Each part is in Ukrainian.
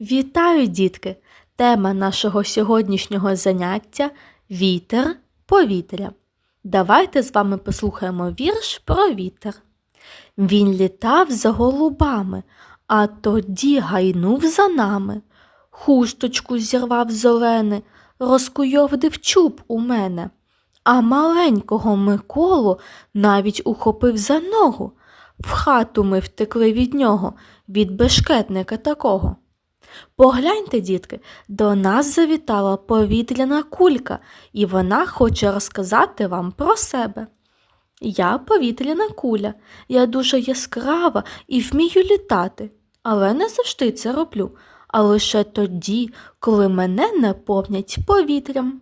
Вітаю, дітки! Тема нашого сьогоднішнього заняття Вітер, повітря. Давайте з вами послухаємо вірш про вітер. Він літав за голубами, а тоді гайнув за нами. Хусточку зірвав зелене, розкуйовдив чуб у мене, а маленького Миколу навіть ухопив за ногу. В хату ми втекли від нього, від бешкетника такого. Погляньте, дітки, до нас завітала повітряна кулька, і вона хоче розказати вам про себе. Я повітряна куля, я дуже яскрава і вмію літати, але не завжди це роблю, а лише тоді, коли мене наповнять повітрям.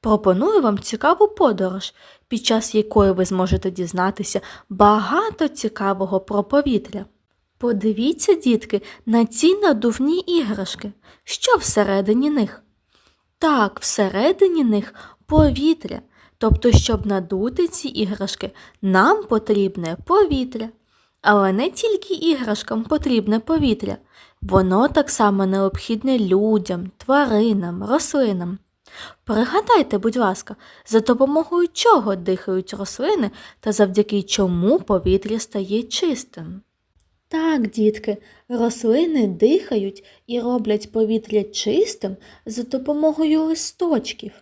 Пропоную вам цікаву подорож, під час якої ви зможете дізнатися багато цікавого про повітря. Подивіться, дітки, на ці надувні іграшки. Що всередині них? Так, всередині них повітря. Тобто, щоб надути ці іграшки, нам потрібне повітря. Але не тільки іграшкам потрібне повітря, воно так само необхідне людям, тваринам, рослинам. Пригадайте, будь ласка, за допомогою чого дихають рослини та завдяки чому повітря стає чистим. Так, дітки, рослини дихають і роблять повітря чистим за допомогою листочків.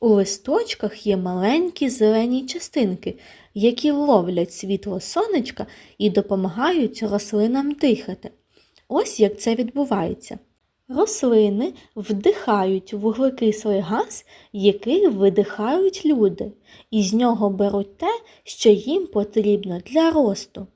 У листочках є маленькі зелені частинки, які ловлять світло сонечка і допомагають рослинам дихати. Ось як це відбувається. Рослини вдихають вуглекислий газ, який видихають люди, і з нього беруть те, що їм потрібно для росту.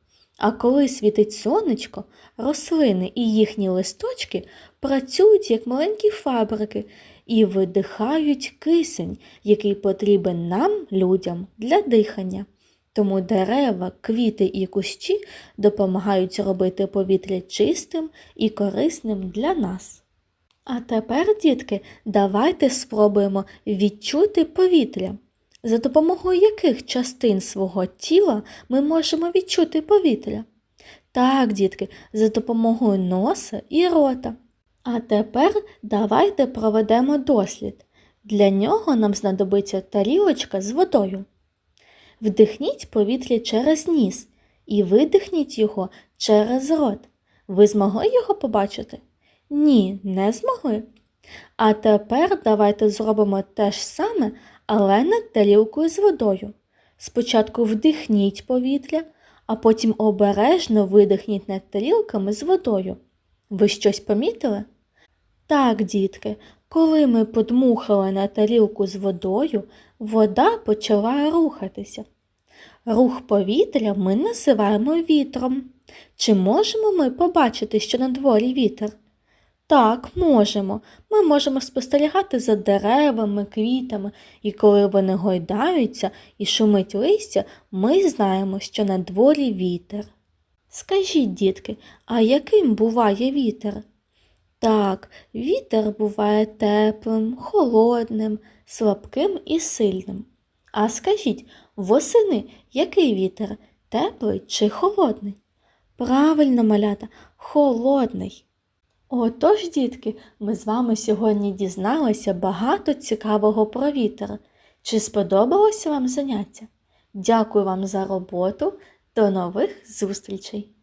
А коли світить сонечко, рослини і їхні листочки працюють як маленькі фабрики і видихають кисень, який потрібен нам, людям, для дихання. Тому дерева, квіти і кущі допомагають робити повітря чистим і корисним для нас. А тепер, дітки, давайте спробуємо відчути повітря. За допомогою яких частин свого тіла ми можемо відчути повітря? Так, дітки, за допомогою носа і рота. А тепер давайте проведемо дослід. Для нього нам знадобиться тарілочка з водою. Вдихніть повітря через ніс і видихніть його через рот. Ви змогли його побачити? Ні, не змогли. А тепер давайте зробимо те ж саме, але над тарілкою з водою. Спочатку вдихніть повітря, а потім обережно видихніть над тарілками з водою. Ви щось помітили? Так, дітки, коли ми подмухали на тарілку з водою, вода почала рухатися. Рух повітря ми називаємо вітром. Чи можемо ми побачити, що на дворі вітер? Так, можемо. Ми можемо спостерігати за деревами, квітами, і коли вони гойдаються і шумить листя, ми знаємо, що на дворі вітер. Скажіть, дітки, а яким буває вітер? Так, вітер буває теплим, холодним, слабким і сильним. А скажіть, восени який вітер? Теплий чи холодний? Правильно, малята, холодний. Отож, дітки, ми з вами сьогодні дізналися багато цікавого про вітер. Чи сподобалося вам заняття? Дякую вам за роботу. До нових зустрічей!